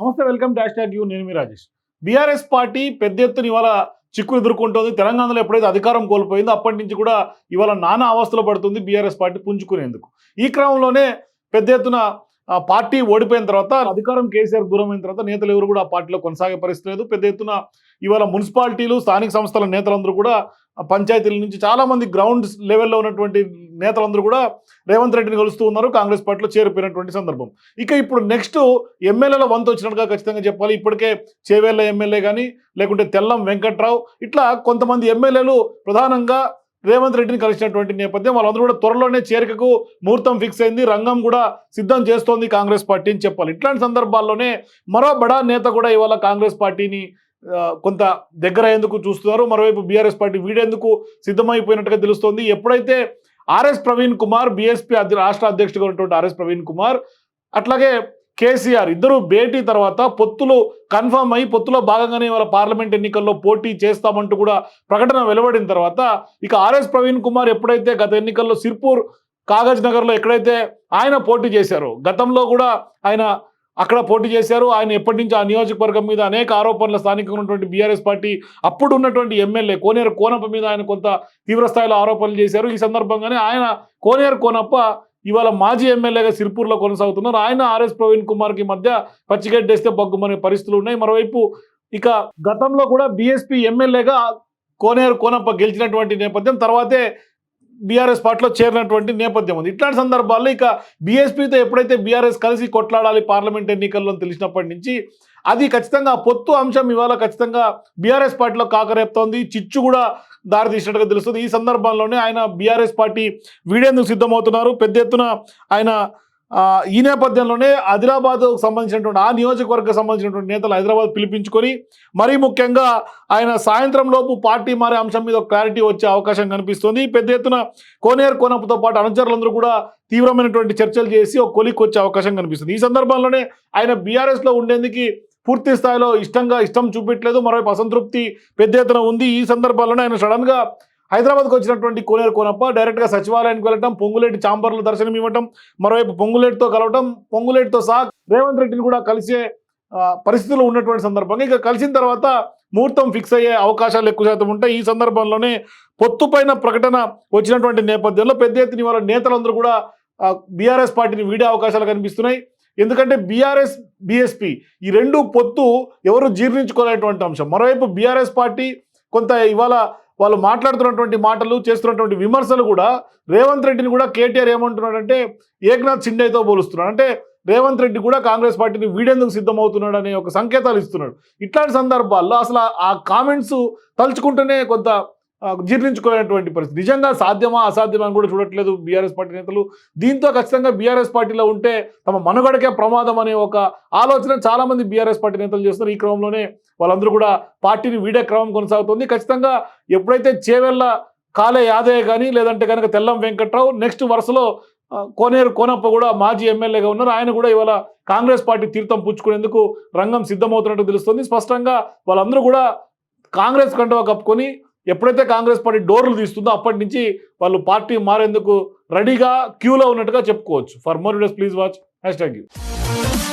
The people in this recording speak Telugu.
నమస్తే వెల్కమ్ డాష్ ట్యాగ్ యూ నేను మీ రాజేష్. బీఆర్ఎస్ పార్టీ పెద్ద ఎత్తున ఇవాళ చిక్కు ఎదుర్కొంటుంది. తెలంగాణలో ఎప్పుడైతే అధికారం కోల్పోయిందో అప్పటి నుంచి కూడా ఇవాళ నానా అవస్థలు పడుతుంది బీఆర్ఎస్ పార్టీ పుంజుకునేందుకు. ఈ క్రమంలోనే పెద్ద ఎత్తున పార్టీ ఓడిపోయిన తర్వాత అధికారం కేసీఆర్ దూరం అయిన తర్వాత నేతలు ఎవరు కూడా ఆ పార్టీలో కొనసాగే పరిస్థితి లేదు. పెద్ద ఎత్తున ఇవాళ మున్సిపాలిటీలు స్థానిక సంస్థల నేతలందరూ కూడా పంచాయతీల నుంచి చాలా మంది గ్రౌండ్ లెవెల్లో ఉన్నటువంటి నేతలందరూ కూడా రేవంత్ రెడ్డిని కలుస్తూ ఉన్నారు కాంగ్రెస్ పార్టీలో చేరిపోయినటువంటి సందర్భం. ఇక ఇప్పుడు నెక్స్ట్ ఎమ్మెల్యేల వంతు వచ్చినట్టుగా ఖచ్చితంగా చెప్పాలి. ఇప్పటికే చేవేళ్ళ ఎమ్మెల్యే కానీ లేకుంటే తెల్లం వెంకట్రావు ఇట్లా కొంతమంది ఎమ్మెల్యేలు ప్రధానంగా రేవంత్ రెడ్డిని కలిసినటువంటి నేపథ్యం వాళ్ళందరూ కూడా త్వరలోనే చేరికకు ముహూర్తం ఫిక్స్ అయింది రంగం కూడా సిద్ధం చేస్తోంది కాంగ్రెస్ పార్టీ అని చెప్పాలి. ఇట్లాంటి సందర్భాల్లోనే మరో బడా నేత కూడా ఇవాళ కాంగ్రెస్ పార్టీని కొంత దగ్గర అయ్యేందుకు చూస్తున్నారు. మరోవైపు బీఆర్ఎస్ పార్టీ వీడేందుకు సిద్ధమైపోయినట్టుగా తెలుస్తోంది. ఎప్పుడైతే ఆర్ఎస్ ప్రవీణ్ కుమార్ బీఎస్పీ అధ్య రాష్ట్ర అధ్యక్షుడిగా ఉన్నటువంటి ఆర్ఎస్ ప్రవీణ్ కుమార్ అట్లాగే కేసీఆర్ ఇద్దరు భేటీ తర్వాత పొత్తులు కన్ఫర్మ్ అయ్యి పొత్తులో భాగంగానే వాళ్ళ పార్లమెంట్ ఎన్నికల్లో పోటీ చేస్తామంటూ కూడా ప్రకటన వెలువడిన తర్వాత ఇక ఆర్ఎస్ ప్రవీణ్ కుమార్ ఎప్పుడైతే గత ఎన్నికల్లో సిర్పూర్ కాగజ్ నగర్లో ఎక్కడైతే ఆయన పోటీ చేశారో గతంలో కూడా ఆయన అక్కడ పోటీ చేశారు. ఆయన ఎప్పటి నుంచి ఆ నియోజకవర్గం మీద అనేక ఆరోపణలు స్థానికంగా ఉన్నటువంటి బీఆర్ఎస్ పార్టీ అప్పుడు ఉన్నటువంటి ఎమ్మెల్యే కోనేరు కోనప్ప మీద ఆయన కొంత తీవ్రస్థాయిలో ఆరోపణలు చేశారు. ఈ సందర్భంగానే ఆయన కోనేరు కోనప్ప ఇవాళ మాజీ ఎమ్మెల్యేగా సిర్పూర్లో కొనసాగుతున్నారు. ఆయన ఆర్ఎస్ ప్రవీణ్ కుమార్కి మధ్య పచ్చిగడ్డేస్తే బగ్గుమనే పరిస్థితులు ఉన్నాయి. మరోవైపు ఇక గతంలో కూడా బీఎస్పీ ఎమ్మెల్యేగా కోనేరు కోనప్ప గెలిచినటువంటి నేపథ్యం తర్వాతే బీఆర్ఎస్ పార్టీలో చేరినటువంటి నేపథ్యం ఉంది. ఇట్లాంటి సందర్భాల్లో ఇక బీఎస్పీతో ఎప్పుడైతే బీఆర్ఎస్ కలిసి కొట్లాడాలి పార్లమెంట్ ఎన్నికల్లో తెలిసినప్పటి నుంచి అది ఖచ్చితంగా పొత్తు అంశం ఇవాళ ఖచ్చితంగా బీఆర్ఎస్ పార్టీలో కాకరేపుతోంది. చిచ్చు కూడా దారి తీసినట్టుగా తెలుస్తుంది. ఈ సందర్భంలోనే ఆయన బీఆర్ఎస్ పార్టీ వీడేందుకు సిద్ధమవుతున్నారు? పెద్ద ఎత్తున ఆయన ఈ నేపథ్యంలోనే ఆదిలాబాద్ సంబంధించినటువంటి ఆ నియోజకవర్గం సంబంధించినటువంటి నేతలు హైదరాబాద్ పిలిపించుకొని మరీ ముఖ్యంగా ఆయన సాయంత్రం లోపు పార్టీ మారే అంశం మీద క్లారిటీ వచ్చే అవకాశం కనిపిస్తుంది. పెద్ద ఎత్తున కోనేరు కోనపుతో పాటు అనుచరులందరూ కూడా తీవ్రమైనటువంటి చర్చలు చేసి ఒక కొలిక్ వచ్చే అవకాశం కనిపిస్తుంది. ఈ సందర్భంలోనే ఆయన బీఆర్ఎస్లో ఉండేందుకు పూర్తి స్థాయిలో ఇష్టంగా ఇష్టం చూపించలేదు మరోవైపు అసంతృప్తి పెద్ద ఎత్తున ఉంది. ఈ సందర్భాల్లోనే ఆయన సడన్గా హైదరాబాద్కి వచ్చినటువంటి కోనేరు కోనప్ప డైరెక్ట్గా సచివాలయానికి వెళ్ళటం పొంగులేటి చాంబర్లు దర్శనం ఇవ్వటం మరోవైపు పొంగులేటితో కలవటం పొంగులేటితో సహా రేవంత్ రెడ్డిని కూడా కలిసే పరిస్థితులు ఉన్నటువంటి సందర్భంగా. ఇక కలిసిన తర్వాత ముహూర్తం ఫిక్స్ అయ్యే అవకాశాలు ఎక్కువ శాతం ఉంటాయి. ఈ సందర్భంలోనే పొత్తు పైన ప్రకటన వచ్చినటువంటి నేపథ్యంలో పెద్ద ఎత్తున వాళ్ళ నేతలందరూ కూడా బీఆర్ఎస్ పార్టీని వీడే అవకాశాలు కనిపిస్తున్నాయి. ఎందుకంటే బీఆర్ఎస్ బీఎస్పీ ఈ రెండు పొత్తు ఎవరు జీర్ణించుకోలేటువంటి అంశం. మరోవైపు బీఆర్ఎస్ పార్టీ కొంత ఇవాళ వాళ్ళు మాట్లాడుతున్నటువంటి మాటలు చేస్తున్నటువంటి విమర్శలు కూడా రేవంత్ రెడ్డిని కూడా కేటీఆర్ ఏమంటున్నాడంటే ఏక్నాథ్ షిండేతో పోలుస్తున్నాడు. అంటే రేవంత్ రెడ్డి కూడా కాంగ్రెస్ పార్టీని వీడేందుకు సిద్ధమవుతున్నాడు అనే ఒక సంకేతాలు ఇస్తున్నాడు. ఇట్లాంటి సందర్భాల్లో అసలు ఆ- కామెంట్స్ తలుచుకుంటేనే కొంత జీర్ణించుకోలేనటువంటి పరిస్థితి. నిజంగా సాధ్యమా అసాధ్యమా అని కూడా చూడట్లేదు బీఆర్ఎస్ పార్టీ నేతలు. దీంతో ఖచ్చితంగా బీఆర్ఎస్ పార్టీలో ఉంటే తమ మనుగడకే ప్రమాదం అనే ఒక ఆలోచన చాలామంది బీఆర్ఎస్ పార్టీ నేతలు చేస్తున్నారు. ఈ క్రమంలోనే వాళ్ళందరూ కూడా పార్టీని వీడే క్రమం కొనసాగుతుంది. ఖచ్చితంగా ఎప్పుడైతే చేవెళ్ళ కాలే యాదయ్య కానీ లేదంటే కనుక తెల్లం వెంకట్రావు నెక్స్ట్ వరుసలో కోనేరు కోనప్ప కూడా మాజీ ఎమ్మెల్యేగా ఉన్నారు. ఆయన కూడా ఇవాళ కాంగ్రెస్ పార్టీ తీర్థం పుచ్చుకునేందుకు రంగం సిద్ధమవుతున్నట్టు తెలుస్తుంది. స్పష్టంగా వాళ్ళందరూ కూడా కాంగ్రెస్ కండువా కప్పుకొని ఎప్పుడైతే కాంగ్రెస్ పార్టీ డోర్లు తీస్తుందో అప్పటి నుంచి వాళ్ళు పార్టీ మారేందుకు రెడీగా క్యూలో ఉన్నట్టుగా చెప్పుకోవచ్చు. For more videos please watch hashtag you